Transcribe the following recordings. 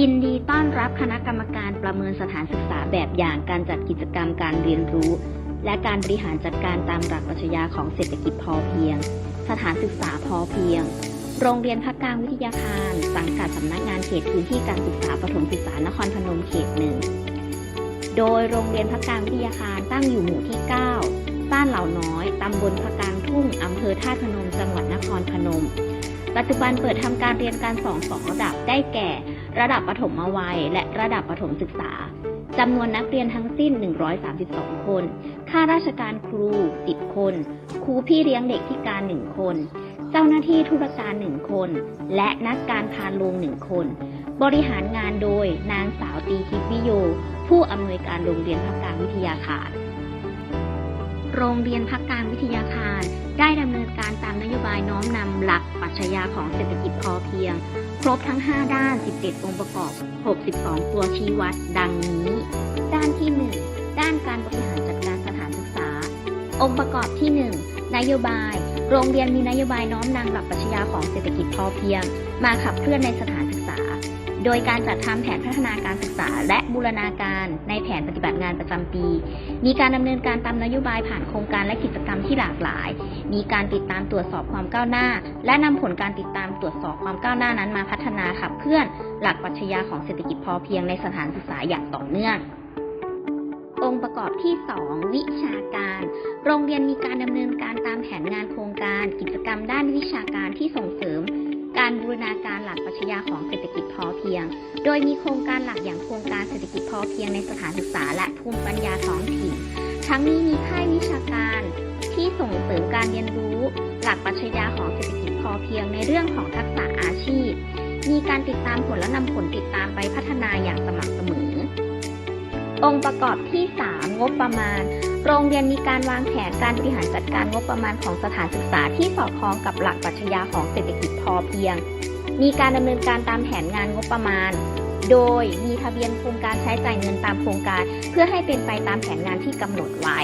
ยินดีต้อนรับคณะกรรมการประเมินสถานศึกษาแบบอย่างการจัดกิจกรรมการเรียนรู้ และการบริหารจัดการตามหลักปรัชญาของเศรษฐกิจพอเพียง สถานศึกษาพอเพียง โรงเรียนพักกลางวิทยาคาร สังกัดสำนักงานเขตพื้นที่การศึกษาปฐมศึกษานครพนมเขตหนึ่ง โดยโรงเรียนพักกลางวิทยาคารตั้งอยู่หมู่ที่ 9 บ้านเหล่าน้อย ตำบลพักกลางทุ่งอำเภอท่าพนม จังหวัดนครพนม ปัจจุบันเปิดทำการเรียนการสอนสองระดับได้แก่ ระดับประถมวัย และระดับประถมศึกษาจำนวนนักเรียนทั้งสิ้น 132 คน ข้าราชการครู 10 คน ครูพี่เลี้ยงเด็กพิการ 1 คน เจ้าหน้าที่ธุรการ 1 คน และนักการพานโรง1 คน บริหารงานโดยนางสาวตีทิพย์วิโย ผู้อำนวยการโรงเรียนพักการวิทยาคาร โรงเรียนพักการวิทยาคาร ได้ดำเนินการตามนโยบายน้อมนำหลักปรัชญาของเศรษฐกิจพอเพียง ครบทั้ง 5 ด้าน 17 องค์ประกอบ 62 ตัวชี้วัด ดังนี้ ด้านที่ 1 ด้านการบริหารจัดการสถานศึกษา องค์ประกอบที่ 1 นโยบาย โรงเรียนมีนโยบายน้อมนำหลักปรัชญาของเศรษฐกิจพอเพียง มาขับเคลื่อนในสถานศึกษาโดยการจัดทำแผนพัฒนาการศึกษาและบูรณาการในแผนปฏิบัติงานประจำปี มีการดำเนินการตามนโยบายผ่านโครงการและกิจกรรมที่หลากหลาย มีการติดตามตรวจสอบความก้าวหน้า และนำผลการติดตามตรวจสอบความก้าวหน้านั้นมาพัฒนาขับเคลื่อนหลักปรัชญาของเศรษฐกิจพอเพียงในสถานศึกษาอย่างต่อเนื่ององค์ประกอบที่ 2 วิชาการ โรงเรียนมีการดำเนินการตามแผนงานโครงการ กิจกรรมด้านวิชาการที่ส่งเสริม การบูรณาการหลักปรัชญาของเศรษฐกิจพอเพียง โดยมีโครงการหลักอย่างโครงการเศรษฐกิจพอเพียงในสถานศึกษาและภูมิปัญญาท้องถิ่น ทั้งนี้มีค่ายวิชาการที่ส่งเสริมการเรียนรู้หลักปรัชญาของเศรษฐกิจพอเพียงในเรื่องของทักษะอาชีพ มีการติดตามผลและนำผลติดตามไปพัฒนาอย่างสม่ำเสมอ องค์ประกอบที่ 3 งบประมาณ โรงเรียนมีการวางแผนการบริหารจัดการงบประมาณของสถานศึกษาที่สอดคล้องกับหลักปรัชญาของเศรษฐกิจพอเพียง มีการดำเนินการตามแผนงานงบประมาณ โดยมีทะเบียนโครงการใช้จ่ายเงินตามโครงการ เพื่อให้เป็นไปตามแผนงานที่กำหนดไว้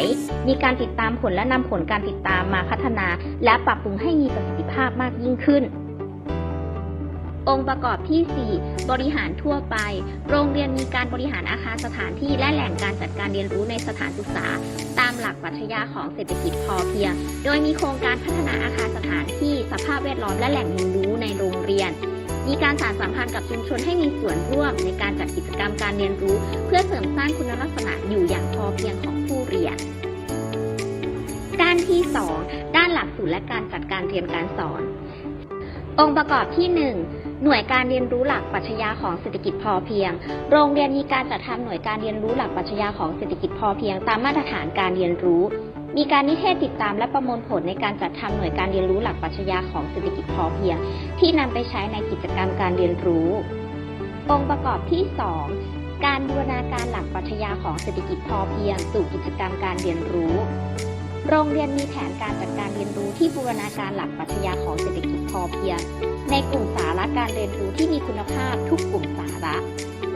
มีการติดตามผลและนำผลการติดตามมาพัฒนา และปรับปรุงให้มีประสิทธิภาพมากยิ่งขึ้นองค์ประกอบที่ 4 บริหารทั่วไป โรงเรียนมีการบริหารอาคารสถานที่และแหล่งการจัดการเรียนรู้ในสถานศึกษา ตามหลักปรัชญาของเศรษฐกิจพอเพียง โดยมีโครงการพัฒนาอาคารสถานที่สภาพแวดล้อมและแหล่งเรียนรู้ในโรงเรียน มีการสานสัมพันธ์กับชุมชนให้มีส่วนร่วมในการจัดกิจกรรมการเรียนรู้ เพื่อเสริมสร้างคุณลักษณะอยู่อย่างพอเพียงของผู้เรียน ด้านที่ 2 ด้านหลักสูตรและการจัดการเรียนการสอน องค์ประกอบที่ 1หน่วยการเรียนรู้หลักปรัชญาของเศรษฐกิจพอเพียง โรงเรียนมีการจัดทำหน่วยการเรียนรู้หลักปรัชญาของเศรษฐกิจพอเพียง ตามมาตรฐานการเรียนรู้ มีการนิเทศติดตามและประมวลผลในการจัดทำหน่วยการเรียนรู้หลักปรัชญาของเศรษฐกิจพอเพียง ที่นำไปใช้ในกิจกรรมการเรียนรู้ องค์ประกอบที่ 2 การบูรณาการหลักปรัชญาของเศรษฐกิจพอเพียง สู่กิจกรรมการเรียนรู้ โรงเรียนมีแผนการจัดการเรียนรู้ที่บูรณาการหลักปรัชญาของเศรษฐกิจพอเพียง ในกลุ่มสาระการเรียนรู้ที่มีคุณภาพทุกกลุ่มสาระ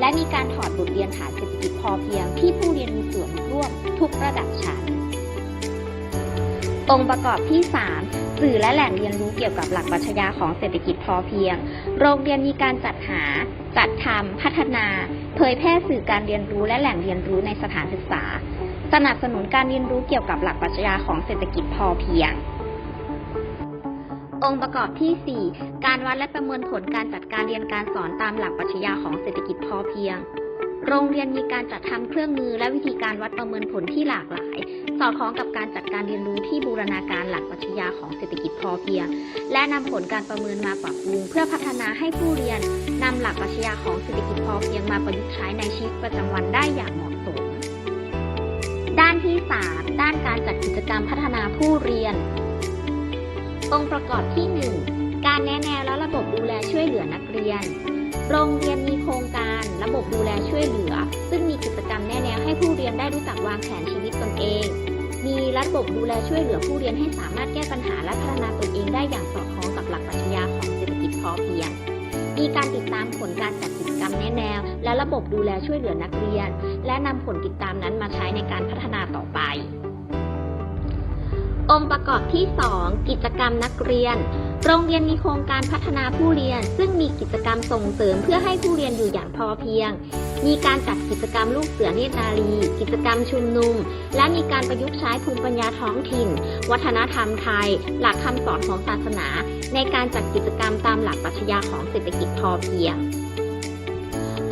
และมีการถอดบทเรียนฐานเศรษฐกิจพอเพียง ที่ผู้เรียนมีส่วนร่วมทุกระดับชั้น องค์ประกอบที่ 3 สื่อและแหล่งเรียนรู้เกี่ยวกับหลักปรัชญาของเศรษฐกิจพอเพียง โรงเรียนมีการจัดหา จัดทำพัฒนา เผยแพร่สื่อการเรียนรู้และแหล่งเรียนรู้ในสถานศึกษา สนับสนุนการเรียนรู้เกี่ยวกับหลักปรัชญาของเศรษฐกิจพอเพียงองค์ประกอบที่ 4 การวัดและประเมินผลการจัดการเรียนการสอนตามหลักปรัชญาของเศรษฐกิจพอเพียง โรงเรียนมีการจัดทำเครื่องมือและวิธีการวัดประเมินผลที่หลากหลาย อดคล้องกับการจัดการเรียนรู้ที่บูรณาการหลักปรัชญาของเศรษฐกิจพอเพียง และนำผลการประเมินมาปรับปรุง เพื่อพัฒนาให้ผู้เรียนนำหลักปรัชญาของเศรษฐกิจพอเพียงมาประยุกต์ใช้ในชีวิตประจำวันได้อย่างเหมาะสม ด้านที่ 3 ด้านการจัดกิจกรรมพัฒนาผู้เรียน องค์ประกอบที่ 1 การแนะแนวและระบบดูแลช่วยเหลือนักเรียน โรงเรียนมีโครงการ ระบบดูแลช่วยเหลือ ซึ่งมีกิจกรรมแนะแนวให้ผู้เรียนได้รู้จักวางแผนชีวิตตนเอง มีระบบดูแลช่วยเหลือผู้เรียนให้สามารถแก้ปัญหาและพัฒนาตนเองได้อย่างสอดคล้องกับหลักปรัชญาของเศรษฐกิจพอเพียง มีการติดตามผลการจัดกิจกรรมแนะแนว และระบบดูแลช่วยเหลือนักเรียน และนำผลติดตามนั้นมาใช้ในการพัฒนาต่อไป องค์ประกอบที่ 2 กิจกรรมนักเรียน โรงเรียนมีโครงการพัฒนาผู้เรียน ซึ่งมีกิจกรรมส่งเสริมเพื่อให้ผู้เรียนอยู่อย่างพอเพียง มีการจัดกิจกรรมลูกเสือเนตรนารี กิจกรรมชุมนุม และมีการประยุกต์ใช้ภูมิปัญญาท้องถิ่น วัฒนธรรมไทย หลักคำสอนของศาสนา ในการจัดกิจกรรมตามหลักปรัชญาของเศรษฐกิจพอเพียง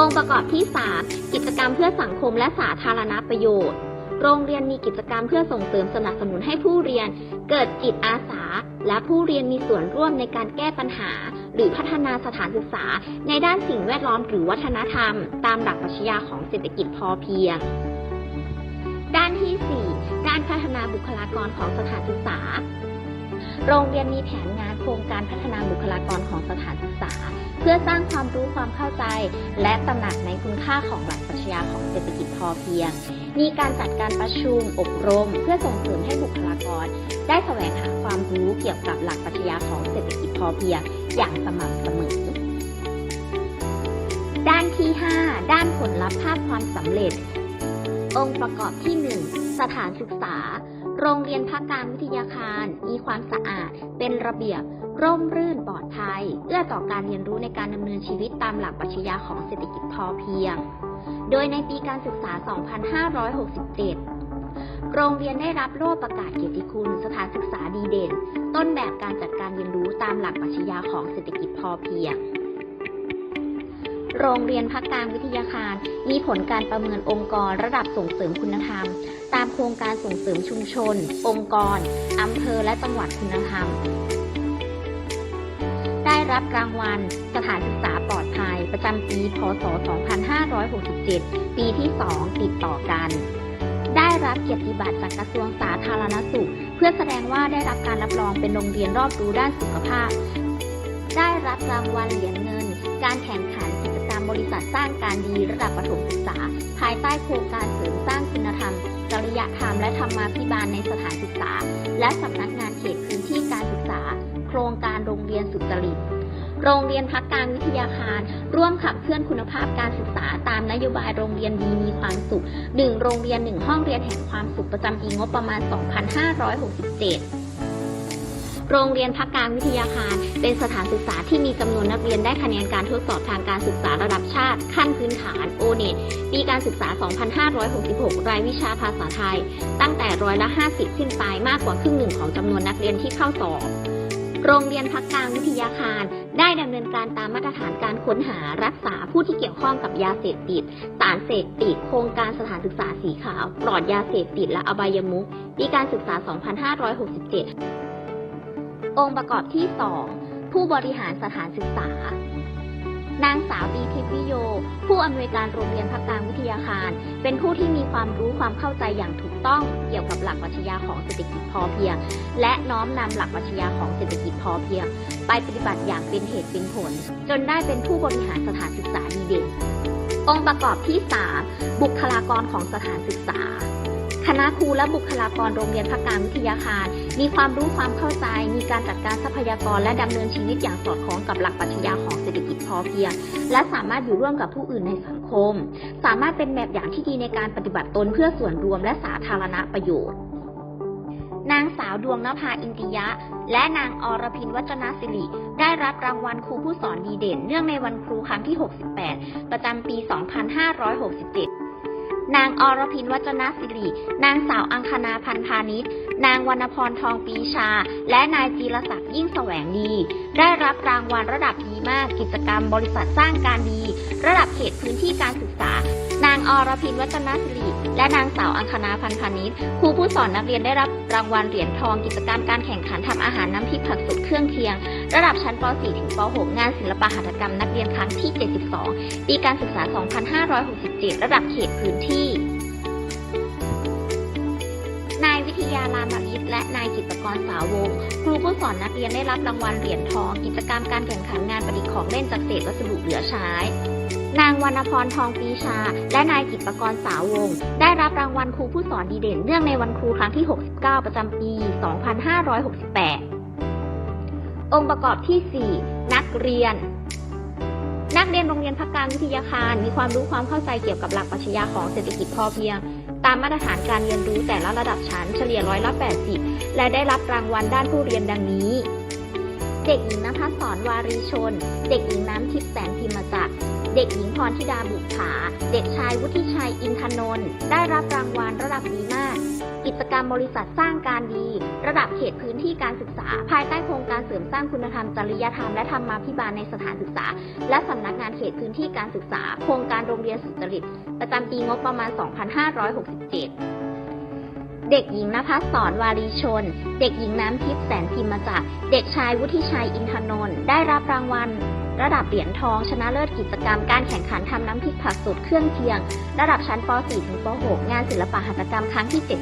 องค์ประกอบที่ 3 กิจกรรมเพื่อสังคมและสาธารณประโยชน์ โรงเรียนมีกิจกรรมเพื่อส่งเสริมสนับสนุนให้ผู้เรียน เกิดจิตอาสา และผู้เรียนมีส่วนร่วมในการแก้ปัญหา หรือพัฒนาสถานศึกษา ในด้านสิ่งแวดล้อมหรือวัฒนธรรม ตามหลักปรัชญาของเศรษฐกิจพอเพียง ด้านที่ 4 การพัฒนาบุคลากรของสถานศึกษา โรงเรียนมีแผนงานโครงการพัฒนาบุคลากรของสถานศึกษา เพื่อสร้างความรู้ความเข้าใจ และตระหนักในคุณค่าของหลักปรัชญาของเศรษฐกิจพอเพียง มีการจัดการประชุมอบรม เพื่อส่งเสริมให้บุคลากร ได้แสวงหาความรู้เกี่ยวกับหลักปรัชญาของเศรษฐกิจพอเพียงอย่างสม่ำเสมอ ด้านที่ 5 ด้านผลลัพธ์ภาพความสำเร็จ องค์ประกอบที่ 1 สถานศึกษา โรงเรียนภาคการวิทยาคาร มีความสะอาด เป็นระเบียบ ร่มรื่นปลอดภัย เอื้อต่อการเรียนรู้ในการดำเนินชีวิตตามหลักปรัชญาของเศรษฐกิจพอเพียง โดยในปีการศึกษา 2567 โรงเรียนได้รับโล่ประกาศเกียรติคุณ สถานศึกษาดีเด่น ต้นแบบการจัดการเรียนรู้ตามหลักปรัชญาของเศรษฐกิจพอเพียง โรงเรียนพักการวิทยาคาร มีผลการประเมินองค์กรระดับส่งเสริมคุณธรรม ตามโครงการส่งเสริมชุมชน องค์กรอำเภอและจังหวัดคุณธรรม รับรางวัล สถานศึกษาปลอดภัย ประจำปี พศ 2567 ปีที่ 2 ติดต่อกัน ได้รับเกียรติบัตรจากกระทรวงสาธารณสุข เพื่อแสดงว่าได้รับการรับรองเป็นโรงเรียนรอบรู้ด้านสุขภาพ ได้รับรางวัลเหรียญเงิน การแข่งขันกิจกรรมบริษัทสร้างการดีระดับประถมศึกษา ภายใต้โครงการเสริมสร้างคุณธรรมจริยธรรมและธรรมาภิบาลในสถานศึกษา และสำนักงานเขตพื้นที่การศึกษา โครงการโรงเรียนสุจริต โรงเรียนพักการวิทยาคาร ร่วมขับเคลื่อนคุณภาพการศึกษาตามนโยบายโรงเรียนดีมีความสุข 1 โรงเรียน 1 ห้องเรียนแห่งความสุขประจำปีงบประมาณ 2567โรงเรียนพักการวิทยาคาร เป็นสถานศึกษาที่มีจำนวนนักเรียนได้คะแนนการทดสอบทางการศึกษาระดับชาติ ขั้นพื้นฐานโอเน็ตปีการศึกษา 2566 รายวิชาภาษาไทย ตั้งแต่ร้อยละ 50 ขึ้นไปมากกว่าครึ่งหนึ่งของจำนวนนักเรียนที่เข้าสอบ โรงเรียนพักกลางวิทยาคาร ได้ดำเนินการตามมาตรฐานการค้นหารักษาผู้ที่เกี่ยวข้องกับยาเสพติด สารเสพติด โครงการสถานศึกษาสีขาว ปลอดยาเสพติดและอบายมุขปีการศึกษา 2567 องค์ประกอบที่ 2 ผู้บริหารสถานศึกษา นางสาวดีทิพย์วิโย ผู้อำนวยการโรงเรียนพักกลางวิทยาคาร เป็นผู้ที่มีความรู้ความเข้าใจอย่างถูก ต้องเกี่ยวกับหลักปรัชญาของเศรษฐกิจพอเพียง และน้อมนำหลักปรัชญาของเศรษฐกิจพอเพียง ไปปฏิบัติอย่างเป็นเหตุเป็นผล จนได้เป็นผู้บริหารสถานศึกษาดีเด่นองค์ประกอบที่ 3 บุคลากรของสถานศึกษา คณะครูและบุคลากรโรงเรียนพักการวิทยาคาร มีความรู้ความเข้าใจ มีการจัดการทรัพยากรและดำเนินชีวิตอย่างสอดคล้องกับหลักปรัชญาของเศรษฐกิจพอเพียง และสามารถอยู่ร่วมกับผู้อื่นในสังคม สามารถเป็นแบบอย่างที่ดีในการปฏิบัติตนเพื่อส่วนรวมและสาธารณประโยชน์นางสาวดวงนภาอินติยะ และนางอรพินวัจนศิริ ได้รับรางวัลครูผู้สอนดีเด่น เนื่องในวันครูครั้งที่ 68 ประจำปี 2567 นางอรพินวัจนศิริ นางสาวอังคณาพันพาณิชย์ นางวรรณพรทองปีชา และนายจีรศักดิ์ยิ่งแสวงดี ได้รับรางวัลระดับดีมากกิจกรรมบริษัทสร้างการดี ระดับเขตพื้นที่การศึกษา นางอรพินวัฒนศิริและนางสาวอังคณาพันพาณิชครูผู้สอนนักเรียนได้รับรางวัลเหรียญทอง กิจกรรมการแข่งขันทำอาหารน้ำพริกผักสดเครื่องเคียง ระดับชั้นป .4 ถึงป .6 งานศิลปะหัตถกรรมนักเรียนครั้งที่ 72ปีการศึกษา 2567 ระดับเขตพื้นที่ ยวิทยาลามาลิตและนายกิตกรสาวง ครูผู้สอนนักเรียนได้รับรางวัลเหรียญทอง กิจกรรมการแข่งขันงานประดิษฐ์ของเล่นจากเศษวัสดุเหลือใช้นางวรรณพรทองปีชา และนายกิตกรสาวง ได้รับรางวัลครูผู้สอนดีเด่นเนื่องในวันครูครั้งที่ 69 ประจำปี 2568 องค์ประกอบที่ 4 นักเรียน นักเรียนโรงเรียนพักการวิทยาคาร มีความรู้ความเข้าใจเกี่ยวกับหลักปรัชญาของเศรษฐกิจพอเพียง ตามมาตรฐานการเรียนรู้แต่ละระดับชั้นเฉลี่ยร้อยละ80 และได้รับรางวัลด้านผู้เรียนดังนี้ เด็กหญิงนภัสสรวารีชน เด็กหญิงน้ำทิพย์แสนพิมจักรเด็กหญิงพรธิดาบุตรผาเด็กชายวุฒิชัยอินทนนท์ได้รับรางวัลระดับดีมาก กิจกรรมบริษัทสร้างการดี ระดับเขตพื้นที่การศึกษา ภายใต้โครงการเสริมสร้างคุณธรรมจริยธรรมและธรรมาภิบาลในสถานศึกษา และสำนักงานเขตพื้นที่การศึกษา โครงการโรงเรียนสุจริต ประจำปีงบประมาณ 2567เด็กหญิงนภัสสรวารีชน เด็กหญิงน้ำทิพย์แสนพิมมาจาก เด็กชายวุฒิชัยอินทนนท์ได้รับรางวัล ระดับเหรียญทอง ชนะเลิศกิจกรรมการแข่งขันทำน้ำพริกผักสดเครื่องเคียง ระดับชั้นป .4 ถึงป .6 งานศิลปหัตถกรรมครั้งที่ 72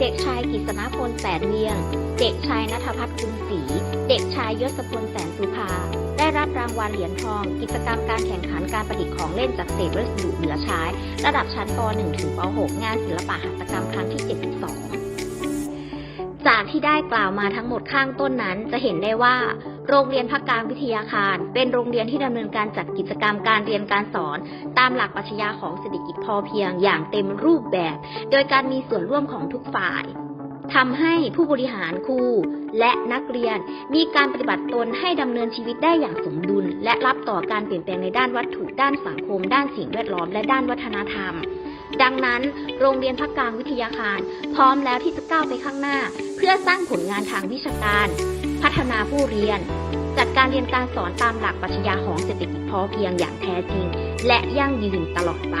เด็กชายกฤษณพลแสนเวียง เด็กชายนัทพัฒน์กุลศรี เด็กชายยศพลแสนสุภา ได้รับรางวัลเหรียญทอง กิจกรรมการแข่งขันการประดิษฐ์ของเล่นจากเศษวัสดุเหลือใช้ ระดับชั้นป .1 ถึงป .6 งานศิลปหัตถกรรมครั้งที่ 72จากที่ได้กล่าวมาทั้งหมดข้างต้นนั้นจะเห็นได้ว่า โรงเรียนพักการวิทยาคาร เป็นโรงเรียนที่ดำเนินการจัดกิจกรรมการเรียนการสอน ตามหลักปรัชญาของเศรษฐกิจพอเพียงอย่างเต็มรูปแบบ โดยการมีส่วนร่วมของทุกฝ่ายทำให้ผู้บริหารครูและนักเรียนมีการปฏิบัติตนให้ดำเนินชีวิตได้อย่างสมดุล และรับต่อการเปลี่ยนแปลงในด้านวัตถุด้านสังคม ด้านสิ่งแวดล้อมและด้านวัฒนธรรม ดังนั้น โรงเรียนพักกลางวิทยาคาร พร้อมแล้วที่จะก้าวไปข้างหน้า เพื่อสร้างผลงานทางวิชาการ พัฒนาผู้เรียน จัดการเรียนการสอนตามหลักปรัชญาของเศรษฐกิจพอเพียงอย่างแท้จริง และยั่งยืนตลอดไป